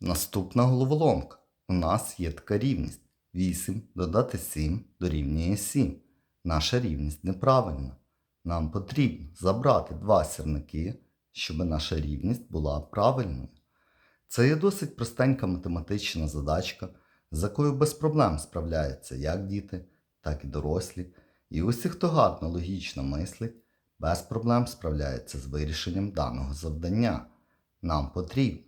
Наступна головоломка. У нас є така рівність. 8 додати 7 дорівнює 7. Наша рівність неправильна. Нам потрібно забрати два сірники, щоб наша рівність була правильною. Це є досить простенька математична задачка, з якою без проблем справляються як діти, так і дорослі. І усі, хто гарно логічно мислить, без проблем справляється з вирішенням даного завдання. Нам потрібно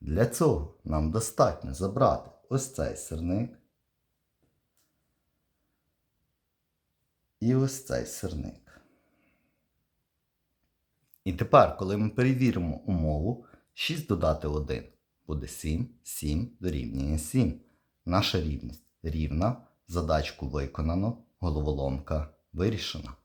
Для цього нам достатньо забрати ось цей сирник і ось цей сирник. І тепер, коли ми перевіримо умову, 6 додати 1 буде 7, 7 дорівнює 7. Наша рівність рівна, задачку виконано, головоломка вирішена.